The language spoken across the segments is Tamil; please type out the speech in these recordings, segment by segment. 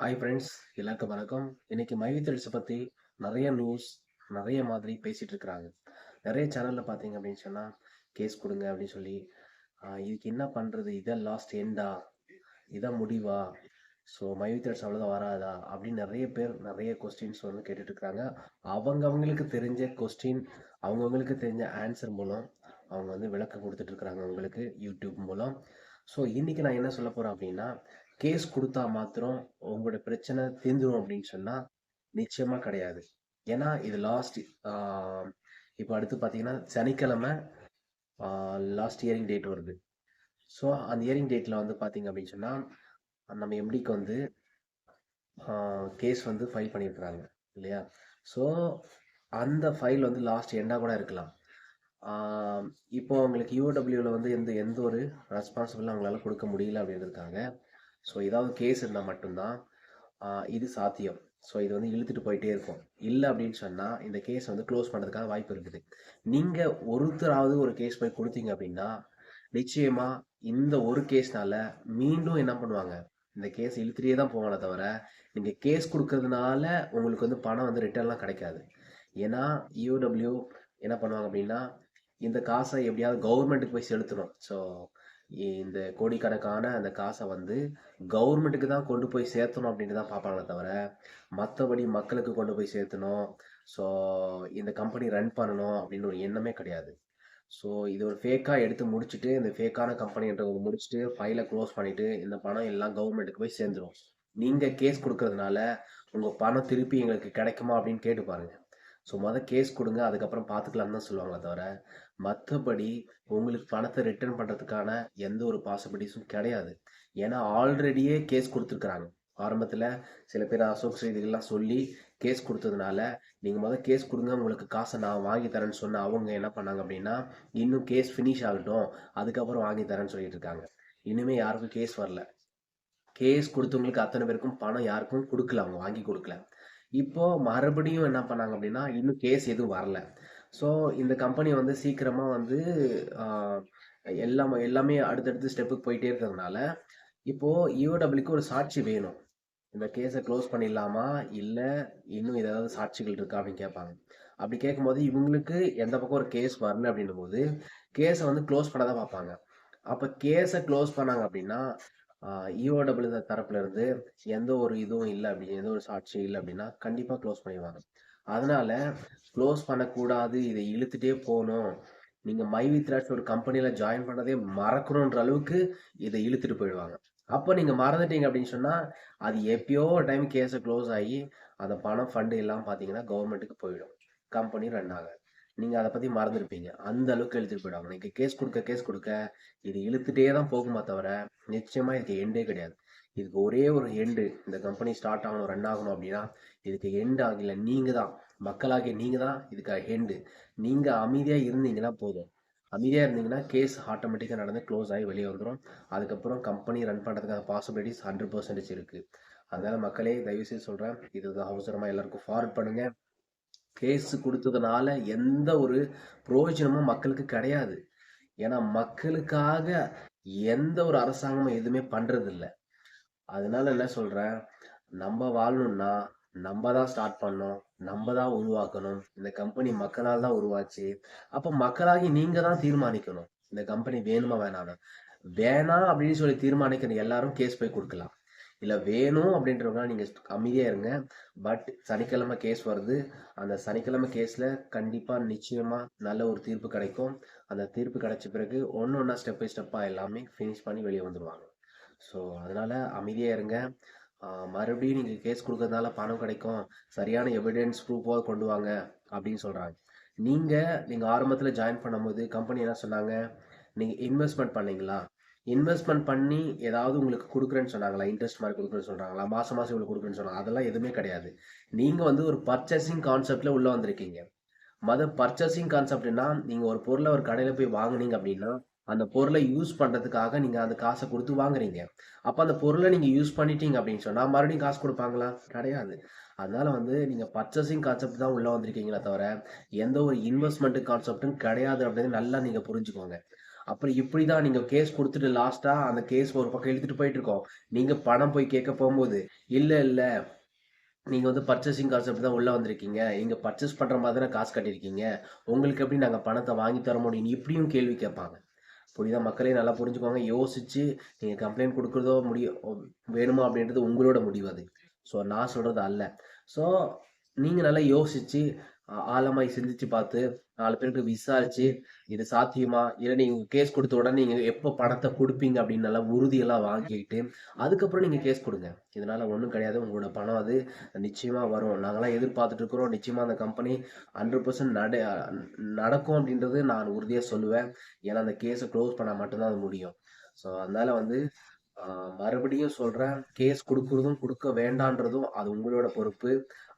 ஹாய் ஃப்ரெண்ட்ஸ் எல்லாருக்கும் வணக்கம். இன்னைக்கு மைவித்தல்ஸை பற்றி நிறைய நியூஸ் நிறைய மாதிரி பேசிகிட்டு இருக்கிறாங்க. நிறைய சேனலில் பார்த்தீங்க அப்படின்னு சொன்னால் கேஸ் கொடுங்க அப்படின்னு சொல்லி இதுக்கு என்ன பண்ணுறது இதான் லாஸ்ட் எண்டா இதான் முடிவா? ஸோ மைவித்தல்ஸ் அவ்வளோதான் வராதா? அப்படின்னு நிறைய பேர் நிறைய கொஸ்டின்ஸ் வந்து கேட்டுட்டு இருக்காங்க அவங்க அவங்களுக்கு தெரிஞ்ச கொஸ்டின் அவங்கவுங்களுக்கு தெரிஞ்ச ஆன்சர் மூலம் அவங்க வந்து விளக்கம் கொடுத்துட்டு இருக்கிறாங்க அவங்களுக்கு யூடியூப் மூலம். ஸோ இன்றைக்கி நான் என்ன சொல்ல போகிறேன் அப்படின்னா கேஸ் கொடுத்தா மாத்திரம் உங்களோட பிரச்சனை தீர்ந்துடும் அப்படின்னு சொன்னால் நிச்சயமாக கிடையாது. ஏன்னா இது லாஸ்ட் இப்போ அடுத்து பார்த்தீங்கன்னா சனிக்கிழமை லாஸ்ட் இயரிங் டேட் வருது. ஸோ அந்த இயரிங் டேட்டில் வந்து பார்த்தீங்க அப்படின்னு சொன்னால் நம்ம எம்டிக்கு வந்து கேஸ் வந்து ஃபைல் பண்ணியிருக்கிறாங்க இல்லையா? ஸோ அந்த ஃபைல் வந்து லாஸ்ட் எண்டாக கூட இருக்கலாம். இப்போ அவங்களுக்கு யூடபிள்யூவில் வந்து எந்த எந்த ஒரு ரெஸ்பான்சிபிளும் அவங்களால கொடுக்க முடியல அப்படின்றதுக்காக ஸோ ஏதாவது கேஸ் இருந்தால் மட்டும்தான் இது சாத்தியம். ஸோ இது வந்து இழுத்துட்டு போயிட்டே இருக்கும். இல்லை அப்படின்னு சொன்னால் இந்த கேஸ் வந்து க்ளோஸ் பண்ணுறதுக்கான வாய்ப்பு இருக்குது. நீங்கள் ஒருத்தராவது ஒரு கேஸ் போய் கொடுத்தீங்க அப்படின்னா நிச்சயமாக இந்த ஒரு கேஸ்னால மீண்டும் என்ன பண்ணுவாங்க? இந்த கேஸ் இழுத்துட்டே தான் போவானே தவிர நீங்கள் கேஸ் கொடுக்கறதுனால உங்களுக்கு வந்து பணம் வந்து ரிட்டர்ன்லாம் கிடைக்காது. ஏன்னா யூடபிள்யூ என்ன பண்ணுவாங்க அப்படின்னா இந்த காசை எப்படியாவது கவர்மெண்ட்டுக்கு போய் செலுத்தணும். ஸோ இந்த கோடிக்கணக்கான அந்த காசை வந்து கவர்மெண்ட்டுக்கு தான் கொண்டு போய் சேர்த்தணும் அப்படின்ட்டு தான் பார்ப்பாங்களே தவிர மற்றபடி மக்களுக்கு கொண்டு போய் சேர்த்தணும். ஸோ இந்த கம்பெனி ரன் பண்ணணும் அப்படின்னு ஒரு எண்ணமே கிடையாது. ஸோ இது ஒரு ஃபேக்காக எடுத்து முடிச்சுட்டு இந்த ஃபேக்கான கம்பெனின்றவங்க முடிச்சுட்டு ஃபைலை க்ளோஸ் பண்ணிவிட்டு இந்த பணம் எல்லாம் கவர்மெண்ட்டுக்கு போய் சேர்ந்துடும் நீங்கள் கேஸ் கொடுக்கறதுனால உங்கள் பணம் திருப்பி எங்களுக்கு கிடைக்குமா அப்படின்னு கேட்டு பாருங்கள் ஸோ மொதல் கேஸ் கொடுங்க அதுக்கப்புறம் பார்த்துக்கலாம்னு தான் சொல்லுவாங்களே தவிர மற்றபடி உங்களுக்கு பணத்தை ரிட்டர்ன் பண்ணுறதுக்கான எந்த ஒரு பாசிபிலிட்டிஸும் கிடையாது. ஏன்னா ஆல்ரெடியே கேஸ் கொடுத்துருக்குறாங்க. ஆரம்பத்தில் சில பேர் அசோக் செய்திகள்லாம் சொல்லி கேஸ் கொடுத்ததுனால நீங்கள் முதல் கேஸ் கொடுங்க உங்களுக்கு காசை நான் வாங்கி தரேன்னு சொன்ன அவங்க என்ன பண்ணாங்க அப்படின்னா இன்னும் கேஸ் ஃபினிஷ் ஆகட்டும் அதுக்கப்புறம் வாங்கி தரேன்னு சொல்லிட்டு இருக்காங்க. இன்னுமே யாருக்கும் கேஸ் வரல. கேஸ் கொடுத்தவங்களுக்கு அத்தனை பேருக்கும் பணம் யாருக்கும் கொடுக்கல அவங்க வாங்கி கொடுக்கல. இப்போ மறுபடியும் என்ன பண்ணாங்க அப்படின்னா இன்னும் கேஸ் எதுவும் வரல. ஸோ இந்த கம்பெனி வந்து சீக்கிரமாக வந்து எல்லாம் எல்லாமே அடுத்தடுத்து ஸ்டெப்புக்கு போயிட்டே இருக்கிறதுனால இப்போது யூடபிள்யூக்கு ஒரு சாட்சி வேணும். இந்த கேஸை க்ளோஸ் பண்ணிடலாமா? இல்லை இன்னும் ஏதாவது சாட்சிகள் இருக்கா அப்படின்னு கேட்பாங்க. அப்படி கேட்கும்போது இவங்களுக்கு எந்த பக்கம் ஒரு கேஸ் வரல அப்படின்னும் போது கேஸை வந்து க்ளோஸ் பண்ண தான் பார்ப்பாங்க. அப்போ கேஸை க்ளோஸ் பண்ணாங்க அப்படின்னா இஓடபிள்யூ தரப்புல இருந்து எந்த ஒரு இதுவும் இல்லை அப்படின்னு எந்த ஒரு சாட்சியும் இல்லை அப்படின்னா கண்டிப்பாக க்ளோஸ் பண்ணிடுவாங்க. அதனால க்ளோஸ் பண்ணக்கூடாது இதை இழுத்துட்டே போகணும். நீங்கள் மை வித்ராட்ஸ் ஒரு கம்பெனியில் ஜாயின் பண்ணதே மறக்கணுன்ற அளவுக்கு இதை இழுத்துட்டு போயிடுவாங்க. அப்போ நீங்கள் மறந்துட்டீங்க அப்படின்னு சொன்னால் அது எப்பயோ ஒரு டைம் கேஸை க்ளோஸ் ஆகி அந்த பணம் ஃபண்டு எல்லாம் பார்த்தீங்கன்னா கவர்மெண்ட்டுக்கு போயிடும். கம்பெனி ரன் ஆகாது. நீங்கள் அதை பற்றி மறந்துருப்பீங்க. அந்த அளவுக்கு இழுத்துட்டு போயிடுவாங்க. நீங்கள் கேஸ் கொடுக்க கேஸ் கொடுக்க இது இழுத்துட்டே தான் போகுமா தவிர நிச்சயமாக இதுக்கு எண்டே கிடையாது. இதுக்கு ஒரே ஒரு எண்டு இந்த கம்பெனி ஸ்டார்ட் ஆகணும் ரன் ஆகணும் அப்படின்னா இதுக்கு எண்ட் ஆகல. நீங்கள் தான் மக்களாகிய நீங்கள் தான் இதுக்கு எண்டு நீங்கள் அமைதியாக இருந்தீங்கன்னா போதும். அமைதியாக இருந்தீங்கன்னா கேஸ் ஆட்டோமேட்டிக்காக நடந்து க்ளோஸ் ஆகி வெளியே வந்துடும் அதுக்கப்புறம் கம்பெனி ரன் பண்ணுறதுக்கான பாசிபிலிட்டிஸ் ஹண்ட்ரட் பர்சன்டேஜ் இருக்குது அதனால் மக்களே தயவுசெய்து சொல்கிறேன் இது அவசரமாக எல்லாருக்கும் ஃபார்வர்ட் பண்ணுங்கள் கேஸ் கொடுத்ததுனால எந்த ஒரு பிரயோஜனமும் மக்களுக்கு கிடையாது. ஏன்னா மக்களுக்காக எந்த ஒரு அரசாங்கமும் எதுவுமே பண்ணுறதில்ல அதனால என்ன சொல்கிறேன் நம்ம வாழணும்னா நம்ம தான் ஸ்டார்ட் பண்ணோம் நம்ம தான் உருவாக்கணும். இந்த கம்பெனி மக்களால் தான் உருவாச்சு. அப்போ மக்களாகி நீங்க தான் தீர்மானிக்கணும். இந்த கம்பெனி வேணுமா வேணாம் வேணாம் அப்படின்னு சொல்லி தீர்மானிக்கிற எல்லாரும் கேஸ் போய் கொடுக்கலாம். இல்லை வேணும் அப்படின்றவங்க நீங்கள் அமைதியாக இருங்க. பட் சனிக்கிழமை கேஸ் வருது. அந்த சனிக்கிழமை கேஸில் கண்டிப்பாக நிச்சயமாக நல்ல ஒரு தீர்ப்பு கிடைக்கும். அந்த தீர்ப்பு கிடைச்ச பிறகு ஒன்று ஒன்றா ஸ்டெப் பை ஸ்டெப்பாக எல்லாமே ஃபினிஷ் பண்ணி வெளியே வந்துடுவாங்க ஸோ அதனால் அமைதியாக இருங்க. மறுபடியும் நீங்கள் கேஸ் கொடுக்கறதுனால பணம் கிடைக்கும். சரியான எவிடன்ஸ் ப்ரூஃபாக கொண்டு வாங்க அப்படின்னு சொல்கிறாங்க நீங்கள் நீங்கள் ஆரம்பத்தில் ஜாயின் பண்ணும்போது கம்பெனி என்ன சொன்னாங்க? நீங்கள் இன்வெஸ்ட்மெண்ட் பண்ணீங்களா? இன்வெஸ்ட்மெண்ட் பண்ணி ஏதாவது உங்களுக்கு கொடுக்குறேன்னு சொன்னாங்களா? இன்ட்ரெஸ்ட் மாதிரி கொடுக்குறேன்னு சொல்கிறாங்களா மாதம் மாதம் இவ்வளோ கொடுக்குறேன்னு சொன்னாங்க அதெல்லாம் எதுவுமே கிடையாது. நீங்கள் வந்து ஒரு பர்ச்சேசிங் கான்செப்டில் உள்ளே வந்திருக்கீங்க. மத பர்ச்சேசிங் கான்செப்ட்னா நீங்கள் ஒரு பொருளை ஒரு கடையில் போய் வாங்குனீங்க அப்படின்னா அந்த பொருளை யூஸ் பண்ணுறதுக்காக நீங்கள் அந்த காசை கொடுத்து வாங்குறீங்க. அப்போ அந்த பொருளை நீங்கள் யூஸ் பண்ணிட்டீங்க அப்படின்னு சொன்னால் மறுபடியும் காசு கொடுப்பாங்களா? கிடையாது. அதனால் வந்து நீங்கள் பர்ச்சேசிங் கான்செப்ட் தான் உள்ளே வந்திருக்கீங்களே தவிர எந்த ஒரு இன்வெஸ்ட்மெண்ட் கான்செப்டும் கிடையாது அப்படின்னு நல்லா நீங்கள் புரிஞ்சுக்கோங்க. அப்புறம் இப்படி தான் நீங்கள் கேஸ் கொடுத்துட்டு லாஸ்ட்டாக அந்த கேஸ் ஒரு பக்கம் இழுத்துட்டு போயிட்டு இருக்கோம். நீங்கள் பணம் போய் கேட்க போகும்போது இல்லை இல்லை நீங்கள் வந்து பர்ச்சேசிங் கான்செப்ட் தான் உள்ளே வந்திருக்கீங்க. இங்கே பர்ச்சேஸ் பண்ணுற மாதிரி தானே காசு கட்டியிருக்கீங்க. உங்களுக்கு எப்படி நாங்கள் பணத்தை வாங்கி தர முடியும் இப்படியும் கேள்வி கேட்பாங்க. புரியுதா? மக்களே நல்லா புரிஞ்சுக்கோங்க. யோசிச்சு நீங்கள் கம்ப்ளைண்ட் கொடுக்குறதோ முடியும் வேணுமா அப்படின்றது உங்களோட முடிவு அது. ஸோ நான் சொல்கிறது அல்ல. ஸோ நீங்கள் நல்லா யோசிச்சு ஆழமாய் சிந்திச்சு பார்த்து நாலு பேருக்கு விசாரிச்சு இது சாத்தியமா? இல்லை நீங்கள் கேஸ் கொடுத்த உடனே நீங்கள் எப்போ பணத்தை கொடுப்பீங்க அப்படின்னு நல்லா உறுதியெல்லாம் வாங்கிக்கிட்டு அதுக்கப்புறம் நீங்கள் கேஸ் கொடுங்க. இதனால ஒன்றும் கிடையாது உங்களோட பணம் அது நிச்சயமாக வரும். நாங்களாம் எதிர்பார்த்துட்டு இருக்கிறோம். நிச்சயமாக அந்த கம்பெனி ஹண்ட்ரட் பர்சன்ட் நட நடக்கும் அப்படின்றது நான் உறுதியாக சொல்லுவேன். ஏன்னா அந்த கேஸை க்ளோஸ் பண்ணால் மட்டும்தான் அது முடியும். ஸோ அதனால வந்து மறுபடியும் சொல்கிறேன் கேஸ் கொடுக்குறதும் கொடுக்க வேண்டான்றதும் அது உங்களோட பொறுப்பு.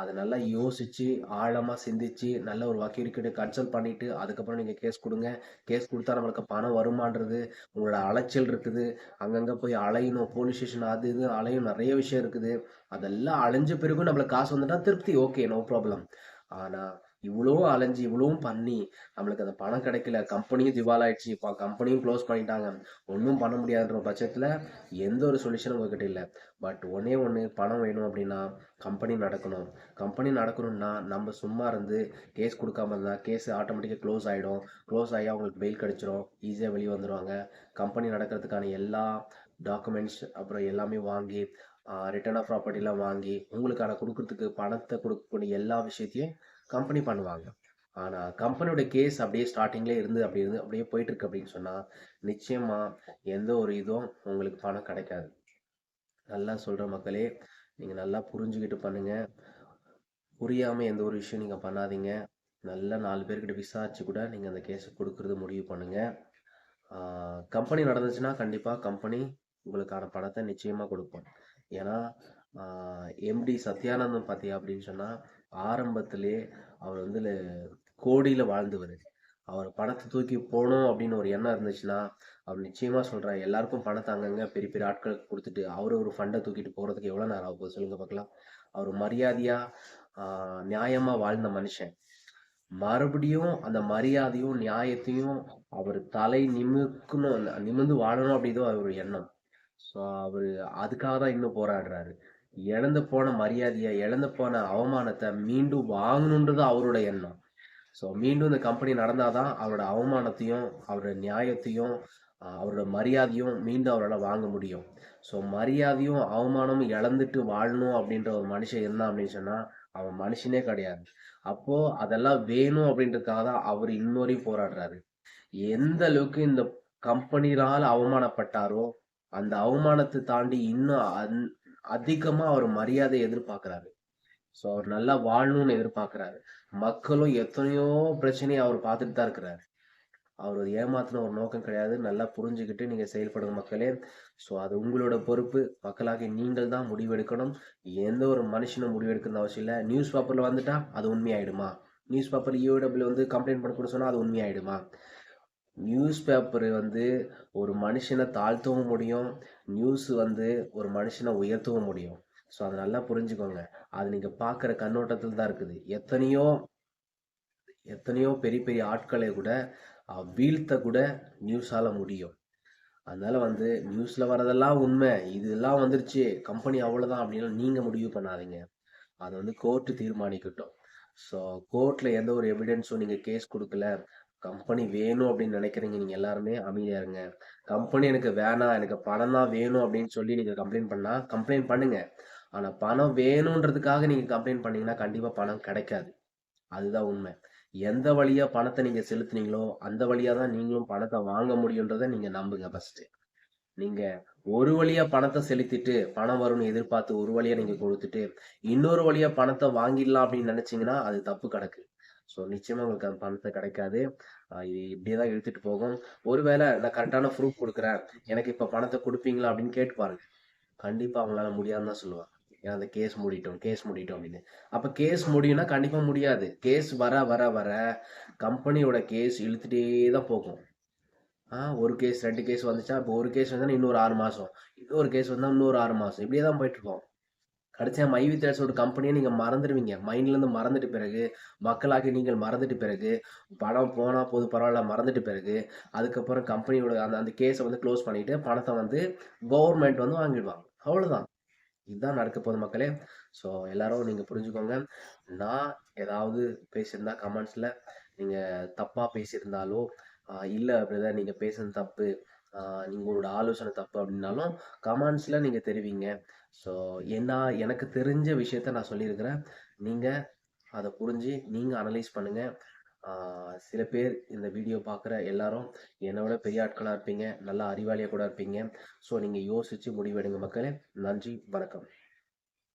அதை நல்லா யோசித்து ஆழமாக சிந்திச்சு நல்ல ஒரு வக்கீல்கிட்ட கன்சல்ட் பண்ணிட்டு அதுக்கப்புறம் நீங்கள் கேஸ் கொடுங்க. கேஸ் கொடுத்தா நம்மளுக்கு பணம் வருமான்றது உங்களோட அலைச்சல் இருக்குது. அங்கங்கே போய் அலையணும் போலீஸ் ஸ்டேஷன் அது இது அலையும் நிறைய விஷயம் இருக்குது. அதெல்லாம் அலைஞ்ச பிறகு நம்மளுக்கு காசு வந்துட்டால் திருப்தி ஓகே நோ ப்ராப்ளம் ஆனால் இவ்வளவும் அலைஞ்சு இவ்வளவும் பண்ணி நம்மளுக்கு அந்த பணம் கிடைக்கல. கம்பெனியும் திவாலாயிடுச்சு. இப்போ கம்பெனியும் க்ளோஸ் பண்ணிட்டாங்க. ஒன்றும் பண்ண முடியாதுன்ற பட்சத்தில் எந்த ஒரு சொல்யூஷனும் உங்ககிட்ட இல்லை. பட் ஒன்றே ஒன்று பணம் வேணும் அப்படின்னா கம்பெனி நடக்கணும். கம்பெனி நடக்கணும்னா நம்ம சும்மா இருந்து கேஸ் கொடுக்காம இருந்தால் கேஸ் ஆட்டோமேட்டிக்காக க்ளோஸ் ஆகிடும் க்ளோஸ் ஆகி அவங்களுக்கு பெயில் கிடச்சிரும். ஈஸியாக வெளியே வந்துடுவாங்க கம்பெனி நடக்கிறதுக்கான எல்லா டாக்குமெண்ட்ஸ் அப்புறம் எல்லாமே வாங்கி ரிட்டர்ன் ஆஃப் ப்ராப்பர்ட்டிலாம் வாங்கி உங்களுக்கான கொடுக்குறதுக்கு பணத்தை கொடுக்கக்கூடிய எல்லா விஷயத்தையும் கம்பெனி பண்ணுவாங்க. ஆனால் கம்பெனியோட கேஸ் அப்படியே ஸ்டார்டிங்லேயே இருந்து அப்படி இருந்து அப்படியே போயிட்டுருக்கு அப்படின்னு சொன்னால் நிச்சயமாக எந்த ஒரு இதுவும் உங்களுக்கு பணம் கிடைக்காது. நல்லா சொல்கிற மக்களே நீங்கள் நல்லா புரிஞ்சுக்கிட்டு பண்ணுங்கள் புரியாமல் எந்த ஒரு விஷயம் நீங்கள் பண்ணாதீங்க. நல்லா நாலு பேர்கிட்ட விசாரிச்சு கூட நீங்கள் அந்த கேஸை கொடுக்கறது முடிவு பண்ணுங்கள் கம்பெனி நடந்துச்சுன்னா கண்டிப்பாக கம்பெனி உங்களுக்கான பணத்தை நிச்சயமாக கொடுப்போம் ஏன்னா எம்டி சத்யானந்தம் பார்த்தியா அப்படின்னு சொன்னால் ஆரம்பத்திலே அவர் வந்து கோடியில் வாழ்ந்தவர் அவர் பணத்தை தூக்கி போகணும் அப்படின்னு ஒரு எண்ணம் இருந்துச்சுன்னா அவர் நிச்சயமாக சொல்கிறார் எல்லாருக்கும் பணத்தை அங்கங்கே பெரிய பெரிய ஆட்களுக்கு கொடுத்துட்டு அவர் ஒரு ஃபண்டை தூக்கிட்டு போகிறதுக்கு எவ்வளோ நேரம் ஆகும் சொல்லுங்கள் பார்க்கலாம். அவர் மரியாதையாக நியாயமாக வாழ்ந்த மனுஷன். மறுபடியும் அந்த மரியாதையும் நியாயத்தையும் அவர் தலை நிமிக்கணும் நிமிர்ந்து வாழணும் அப்படிதான் அவர் எண்ணம். ஸோ அவர் அதுக்காக தான் இன்னும் போராடுறாரு. இழந்து போன மரியாதையை இழந்து போன அவமானத்தை மீண்டும் வாங்கணுன்றது அவரோட எண்ணம். ஸோ மீண்டும் இந்த கம்பெனி நடந்தாதான் அவரோட அவமானத்தையும் அவரோட நியாயத்தையும் அவரோட மரியாதையும் மீண்டும் அவரால் வாங்க முடியும். ஸோ மரியாதையும் அவமானமும் இழந்துட்டு வாழணும் அப்படின்ற ஒரு மனுஷன் என்ன அப்படின்னு சொன்னால் அவன் மனுஷனே கிடையாது. அப்போது அதெல்லாம் வேணும் அப்படின்றதுக்காக தான் அவர் இன்னொரையும் போராடுறாரு. எந்த அளவுக்கு இந்த கம்பெனியால் அவமானப்பட்டாரோ அந்த அவமானத்தை தாண்டி இன்னும் அந்- அதிகமா அவர் மரியாதை எதிர்பார்க்குறாரு. ஸோ அவர் நல்லா வாழணும்னு எதிர்பார்க்குறாரு. மக்களும் எத்தனையோ பிரச்சனையை அவர் பார்த்துட்டு தான் இருக்கிறாரு. அவர் ஏமாத்தின ஒரு நோக்கம் கிடையாது. நல்லா புரிஞ்சுக்கிட்டு நீங்க செயல்படுங்க மக்களே. ஸோ அது உங்களோட பொறுப்பு. மக்களாக நீங்கள் தான் முடிவெடுக்கணும். எந்த ஒரு மனுஷனும் முடிவெடுக்கணும் அவசியம் இல்லை. நியூஸ் பேப்பர்ல வந்துட்டா அது உண்மையாயிடுமா? நியூஸ் பேப்பர் யூடபிள்யூ வந்து கம்ப்ளைண்ட் பண்ண சொன்னால் அது உண்மையாயிடுமா? நியூஸ் பேப்பர் வந்து ஒரு மனுஷனை தாழ்த்தவும் முடியும். நியூஸ் வந்து ஒரு மனுஷனை உயர்த்தவும் முடியும். ஸோ அதை நல்லா புரிஞ்சுக்கோங்க. அது நீங்கள் பார்க்குற கண்ணோட்டத்தில் தான் இருக்குது. எத்தனையோ எத்தனையோ பெரிய பெரிய ஆட்களை கூட வீழ்த்த கூட நியூஸால் முடியும். அதனால் வந்து நியூஸில் வரதெல்லாம் உண்மை. இதெல்லாம் வந்துருச்சு. கம்பெனி அவ்வளோதான் அப்படின்னு நீங்கள் முடிவு பண்ணாதீங்க. அதை வந்து கோர்ட்டு தீர்மானிக்கட்டும். ஸோ கோர்ட்டில் எந்த ஒரு எவிடன்ஸும் நீங்கள் கேஸ் கொடுக்கல. கம்பெனி வேணும் அப்படின்னு நினைக்கிறீங்க நீங்க எல்லாருமே அமைதியா இருங்க. கம்பெனி எனக்கு வேணாம் எனக்கு பணம் தான் வேணும் அப்படின்னு சொல்லி நீங்க கம்ப்ளைண்ட் பண்ணா கம்ப்ளைண்ட் பண்ணுங்க. ஆனா பணம் வேணுன்றதுக்காக நீங்க கம்ப்ளைண்ட் பண்ணீங்கன்னா கண்டிப்பா பணம் கிடைக்காது. அதுதான் உண்மை. எந்த வழியா பணத்தை நீங்க செலுத்துனீங்களோ அந்த வழியா தான் நீங்களும் பணத்தை வாங்க முடியுன்றதை நீங்க நம்புங்க ஃபர்ஸ்ட் நீங்க ஒரு வழியா பணத்தை செலுத்திட்டு பணம் வரும்னு எதிர்பார்த்து ஒரு வழியா நீங்க கொடுத்துட்டு இன்னொரு வழியா பணத்தை வாங்கிடலாம் அப்படின்னு நினைச்சீங்கன்னா அது தப்பு கிடக்கு. ஸோ நிச்சயமாக உங்களுக்கு அந்த பணத்தை கிடைக்காது. இது இப்படியே தான் இழுத்துட்டு போகும். ஒருவேளை நான் கரெக்டான ப்ரூஃப் கொடுக்குறேன். எனக்கு இப்போ பணத்தை கொடுப்பீங்களா அப்படின்னு கேட்டு பாருங்க. கண்டிப்பாக அவங்களால முடியாதுன்னு தான் சொல்லுவாங்க. ஏன்னா அந்த கேஸ் மூடிட்டோம் கேஸ் மூடிட்டோம் அப்படின்னு. அப்போ கேஸ் முடியும்னா கண்டிப்பாக முடியாது. கேஸ் வர வர வர கம்பெனியோட கேஸ் இழுத்துட்டே தான் போகும். ஆ ஒரு கேஸ் ரெண்டு கேஸ் வந்துச்சா? இப்போ ஒரு கேஸ் வந்தால் இன்னொரு ஆறு மாதம் இன்னொரு கேஸ் வந்தால் இன்னொரு ஆறு மாதம் இப்படியே தான் போயிட்டுருக்கோம் கடைசியாக மைவி ஒரு கம்பெனியை நீங்கள் மறந்துடுவீங்க. மைண்ட்லேருந்து மறந்துட்டு பிறகு மக்களாகி நீங்கள் மறந்துட்டு பிறகு பணம் போனால் போது பரவாயில்ல மறந்துட்டு பிறகு அதுக்கப்புறம் கம்பெனியோட அந்த அந்த கேஸை வந்து க்ளோஸ் பண்ணிவிட்டு பணத்தை வந்து கவர்மெண்ட் வந்து வாங்கிடுவாங்க. அவ்வளோதான் இதுதான் நடக்க போகுது மக்களே. ஸோ எல்லாரும் நீங்கள் புரிஞ்சுக்கோங்க. நான் ஏதாவது பேசியிருந்தா கமெண்ட்ஸில் நீங்கள் தப்பாக பேசியிருந்தாலோ இல்லை பிரதர் நீங்கள் பேசுன தப்பு உங்களோட ஆலோசனை தப்பு அப்படின்னாலும் கமெண்ட்ஸில் நீங்கள் தெரிவிங்க. ஸோ என்ன எனக்கு தெரிஞ்ச விஷயத்த நான் சொல்லியிருக்கிறேன். நீங்கள் அதை புரிஞ்சு நீங்கள் அனலைஸ் பண்ணுங்கள் சில பேர் இந்த வீடியோ பார்க்குற எல்லாரும் என்னை விட பெரிய ஆட்களாக இருப்பீங்க. நல்லா அறிவாளியாக கூட இருப்பீங்க. ஸோ நீங்கள் யோசித்து முடிவெடுங்க மக்களே. நன்றி வணக்கம்.